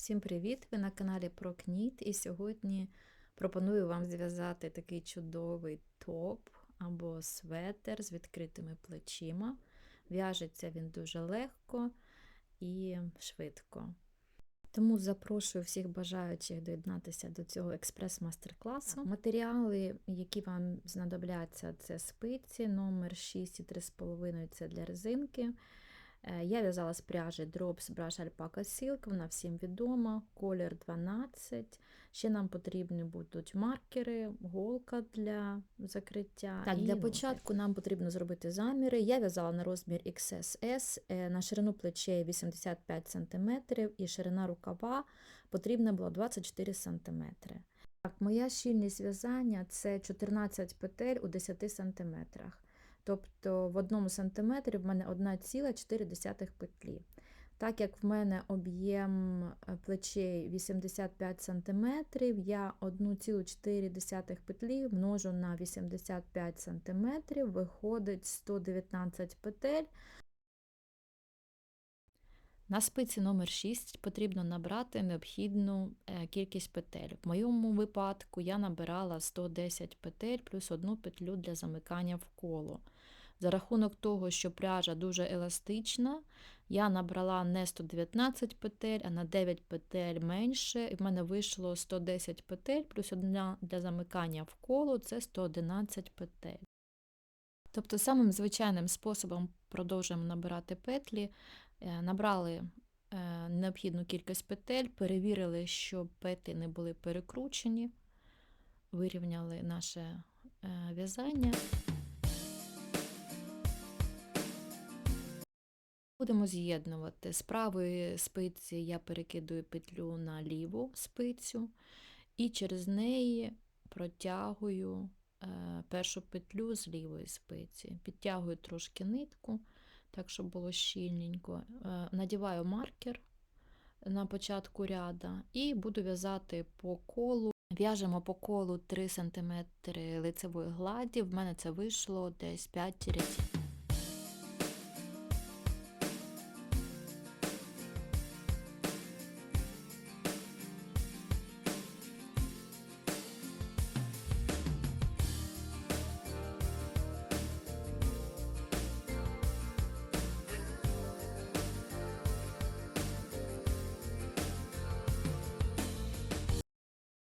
Всім привіт! Ви на каналі Прокніт і сьогодні пропоную вам зв'язати такий чудовий топ або светер з відкритими плечима. В'яжеться він дуже легко і швидко. Тому запрошую всіх бажаючих доєднатися до цього експрес-мастер-класу. Матеріали, які вам знадобляться, це спиці, номер 6 і 3,5 це для резинки. Е, Я в'язала з пряжі Drops Brush Alpaca Silk, вона всім відома, колір 12. Ще нам потрібні будуть маркери, голка для закриття. Так, і Для початку нам потрібно зробити заміри. Я в'язала на розмір XSS, е, на ширину плечей 85 см і ширина рукава потрібна була 24 см. Так, моя щільність в'язання це 14 петель у 10 см. Тобто в одному сантиметрі в мене 1,4 петлі. Так як в мене об'єм е, плечей 85 см, я 1,4 петлі множу на 85 см, виходить 119 петель. На спиці номер 6 потрібно набрати необхідну е, кількість петель. В моєму випадку я набирала 110 петель плюс одну петлю для замикання в коло. За рахунок того, що пряжа дуже еластична, я набрала не 119 петель, а на 9 петель менше, і в мене вийшло 110 петель плюс одна для замикання в коло це 111 петель. Тобто самим звичайним способом продовжуємо набирати петлі. Е, Набрали е, необхідну кількість петель, перевірили, щоб петлі не були перекручені, вирівняли наше е, в'язання. Будемо з'єднувати. З правої спиці я перекидую петлю на ліву спицю і через неї протягую першу петлю з лівої спиці. Підтягую трошки нитку, так, щоб було щільненько. Е, Надіваю маркер на початку ряда і буду в'язати по колу. В'яжемо по колу 3 см лицевої гладі. В мене це вийшло десь 5 рядів.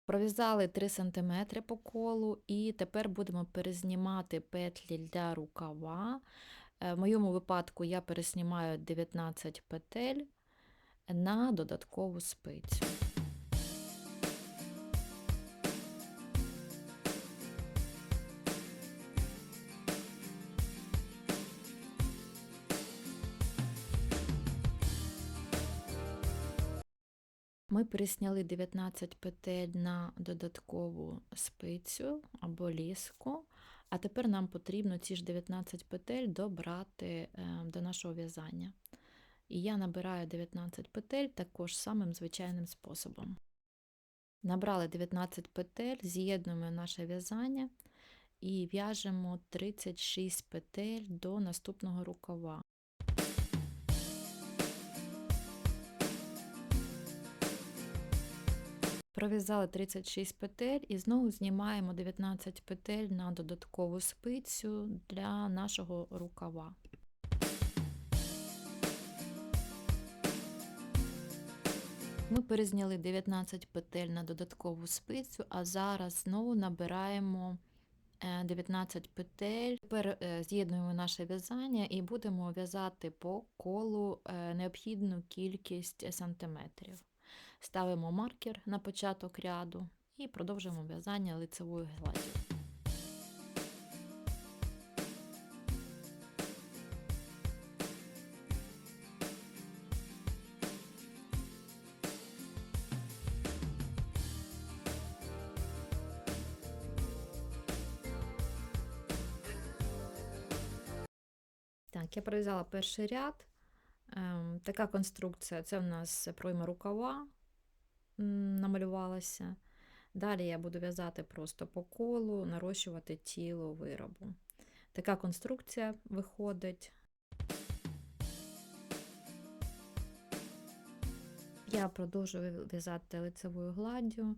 Пров'язали 3 см по колу, і тепер будемо перезнімати петлі для рукава. Е, В моєму випадку я переснімаю 19 петель на додаткову спицю. Ми пересняли 19 петель на додаткову спицю або ліску, а тепер нам потрібно ці ж 19 петель добрати е, до нашого в'язання. І я набираю 19 петель також самим звичайним способом. Набрали 19 петель, з'єднуємо наше в'язання і в'яжемо 36 петель до наступного рукава. Пров'язали 36 петель і знову знімаємо 19 петель на додаткову спицю для нашого рукава. Ми перезняли 19 петель на додаткову спицю, а зараз знову набираємо е, 19 петель. Тепер е, з'єднуємо наше в'язання і будемо в'язати по колу е, необхідну кількість сантиметрів. Ставимо маркер на початок ряду і продовжуємо в'язання лицевою гладдю. Так, я пров'язала перший ряд. Ем, Така конструкція це в нас пройма рукава намалювалася. Далі я буду в'язати просто по колу, нарощувати тіло виробу. Така конструкція виходить. Я продовжую в'язати лицевою гладдю.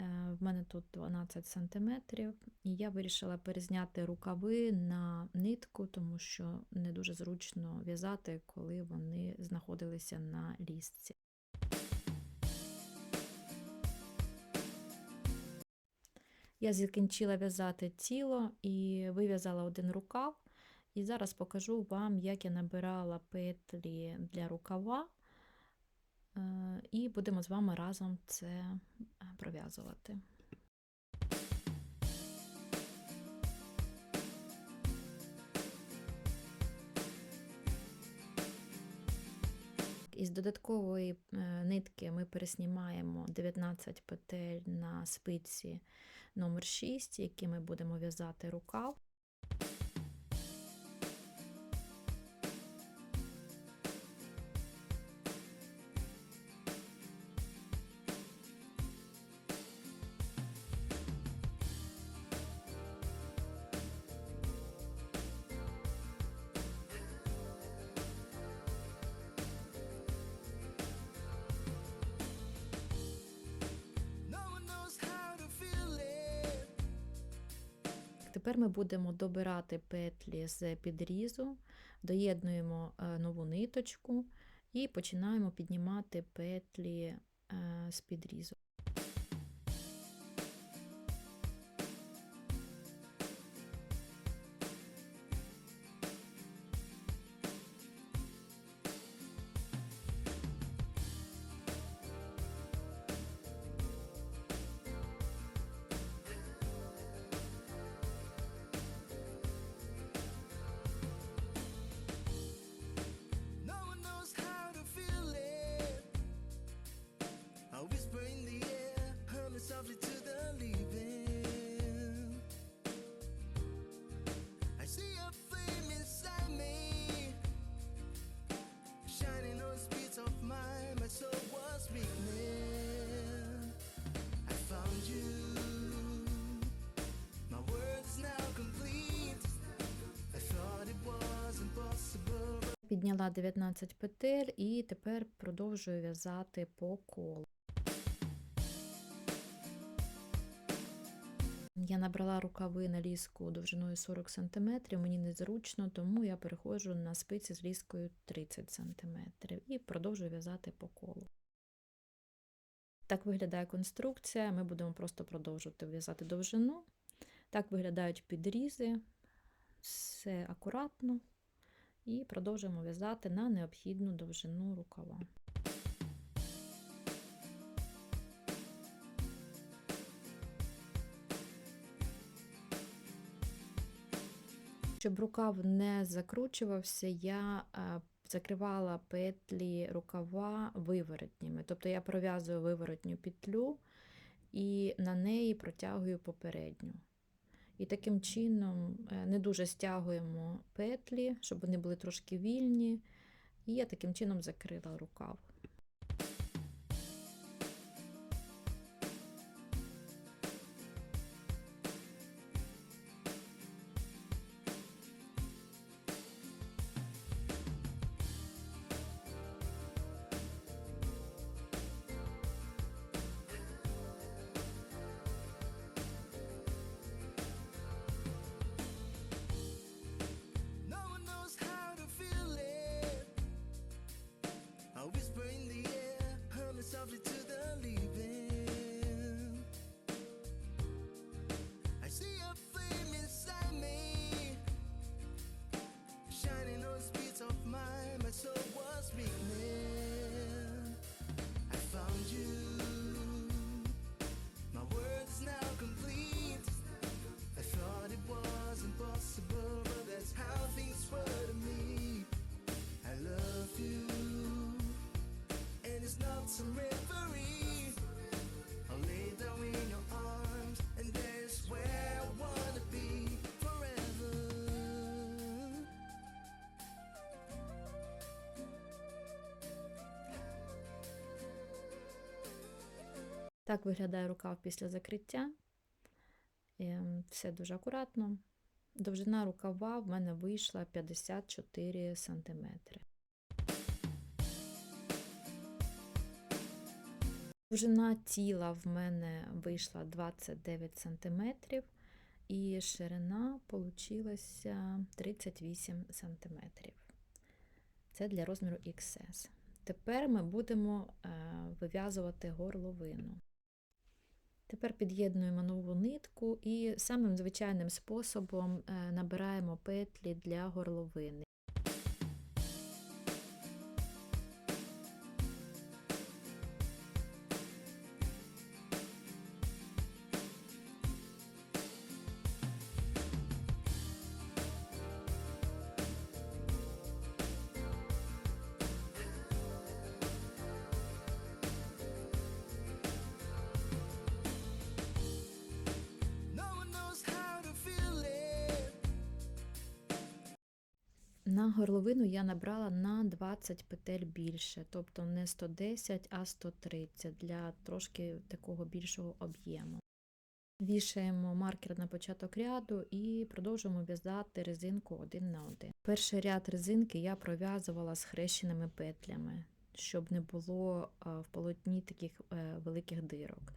Е, В мене тут 12 см, і я вирішила перезняти рукави на нитку, тому що не дуже зручно в'язати, коли вони знаходилися на лісці. Я закінчила в'язати тіло і вив'язала один рукав. І зараз покажу вам, як я набирала петлі для рукава. Е, І будемо з вами разом це е, пров'язувати. Із додаткової е, нитки ми переснімаємо 19 петель на спиці номер 6, які ми будемо в'язати рукав. Тепер ми будемо добирати петлі з підрізу, доєднуємо е, нову ниточку і починаємо піднімати петлі е, з підрізу. Підняла 19 петель і тепер продовжую в'язати по колу. Я набрала рукави на ліску довжиною 40 см, мені незручно, тому я переходжу на спиці з ліскою 30 см і продовжую в'язати по колу. Так виглядає конструкція, ми будемо просто продовжувати в'язати довжину. Так виглядають підрізи, все акуратно. І продовжуємо в'язати на необхідну довжину рукава. Щоб рукав не закручувався, я е, закривала петлі рукава виворотніми. Тобто я пров'язую виворотню петлю і на неї протягую попередню. І таким чином е, не дуже стягуємо петлі, щоб вони були трошки вільні. І я таким чином закрила рукав. Так виглядає рукав після закриття. Ем, Все дуже акуратно. Довжина рукава в мене вийшла 54 см. Довжина тіла в мене вийшла 29 см, і ширина получилася 38 см. Це для розміру XS. Тепер ми будемо е, вив'язувати горловину. Тепер під'єднуємо нову нитку і самим звичайним способом е, набираємо петлі для горловини. На горловину я набрала на 20 петель більше, тобто не 110, а 130 для трошки такого більшого об'єму. Вішаємо маркер на початок ряду і продовжуємо в'язати резинку один на один. Перший ряд резинки я пров'язувала схрещеними петлями, щоб не було е, в полотні таких е, великих дирок.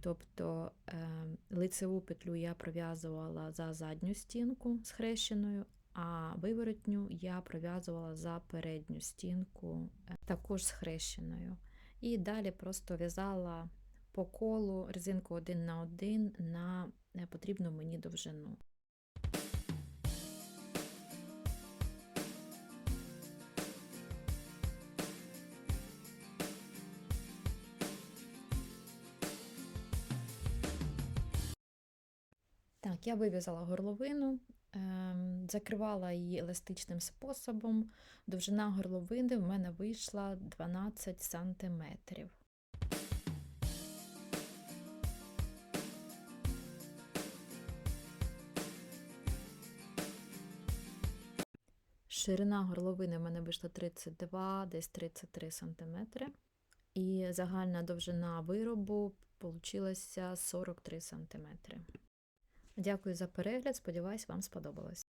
Тобто е, лицеву петлю я пров'язувала за задню стінку схрещеною, а виворотню я пров'язувала за передню стінку, е, також схрещеною. І далі просто в'язала по колу резинку один на один на потрібну мені довжину. Так, я вив'язала горловину, ем, закривала її еластичним способом. Довжина горловини в мене вийшла 12 сантиметрів. Ширина горловини в мене вийшла 32, десь 33 сантиметри. І загальна довжина виробу получилася 43 сантиметри. Дякую за перегляд. Сподіваюсь, вам сподобалось.